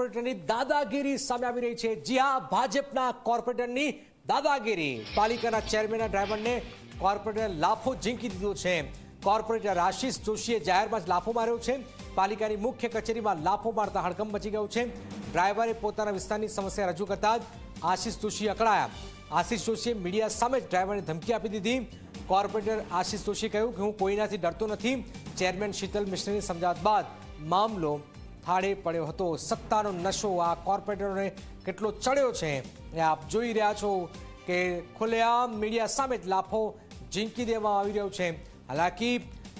કોર્પોરેટરની દાદાગીરી સામે આવી રહી છે. જી હા, ભાજપના કોર્પોરેટરની દાદાગીરી. પાલિકાના ચેરમેનના ડ્રાઈવરને કોર્પોરેટર લાફો ઝીંકી દીધો છે. કોર્પોરેટર આશીષ જોશીએ જાહેરમાં જ લાફો માર્યો છે. પાલિકાની મુખ્ય કચેરીમાં લાફો મારતા હડકંપ મચી ગયો છે. ડ્રાઈવરે પોતાના વિસ્તારની સમસ્યા રજૂ કરતા જ આશીષ જોશી અકળાયા. આશીષ જોશીએ મીડિયા સામે જ ડ્રાઈવરને ધમકી આપી દીધી. કોર્પોરેટર આશીષ જોશીએ કહ્યું કે હું કોઈનાથી ડરતો નથી. ચેરમેન શીતલ મિશ્રની સમજાવટ બાદ મામલો થાળે પડ્યો હતો. સત્તાનો નશો આ કોર્પોરેટરોને કેટલો ચડ્યો છે એ આપ જોઈ રહ્યા છો કે ખુલ્લેઆમ મીડિયા સામે જ લાફો ઝીંકી દેવામાં આવી રહ્યો છે. હાલાકી,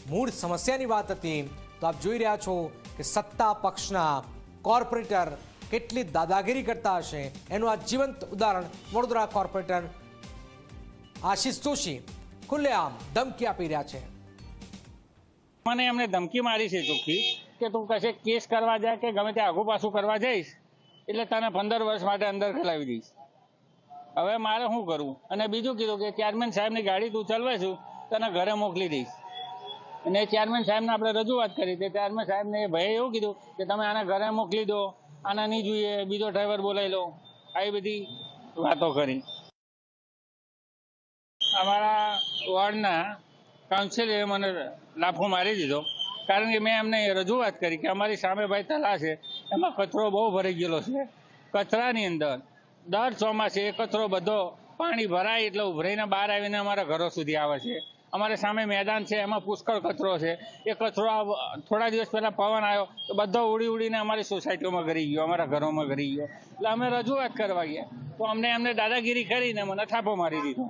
મૂળ સમસ્યાની વાત હતી. તો આપ જોઈ રહ્યા છો કે સત્તા પક્ષના કોર્પોરેટર કેટલી દાદાગીરી કરતા હશે. એનું આ જીવંત ઉદાહરણ વડોદરા કોર્પોરેટર આશીષ જોશી ખુલ્લેઆમ ધમકી આપી રહ્યા છે. મને એમને ધમકી મારી છે ચોખ્ખી. કે તું કશે કેસ કરવા જાય કે ગમે તે આગુ પાછું કરવા જઈશ, એટલે તને પંદર વર્ષ માટે અંદર ખલાવી દઈશ. હવે મારે શું કરવું? અને બીજું કીધું કે ચેરમેન સાહેબની ગાડી તું ચલાવે તને ઘરે મોકલી દઈશ. અને ચેરમેન સાહેબને આપણે રજૂઆત કરી તે ચેરમેન સાહેબને એ ભાઈએ એવું કીધું કે તમે આને ઘરે મોકલી દો, આના નહીં જોઈએ, બીજો ડ્રાઈવર બોલાવી લો આવી બધી વાતો કરી. અમારા વોર્ડના કાઉન્સિલરે મને લાફો મારી દીધો. કારણ કે મેં એમને રજૂઆત કરી કે અમારી સામે ભાઈ તલા છે. એમાં કચરો બહુ ભરાઈ ગયેલો છે. કચરાની અંદર દર ચોમાસે એ કચરો બધો પાણી ભરાય એટલે ઉભરાઈને બહાર આવીને અમારા ઘરો સુધી આવે છે. અમારે સામે મેદાન છે, એમાં પુષ્કળ કચરો છે. એ કચરો થોડા દિવસ પહેલા પવન આવ્યો તો બધો ઉડી ઉડીને અમારી સોસાયટીઓમાં ઘરી ગયો, અમારા ઘરોમાં ઘરી ગયો. એટલે અમે રજૂઆત કરવા ગયા. તો અમને એમને દાદાગીરી કરીને મને થાપો મારી દીધો.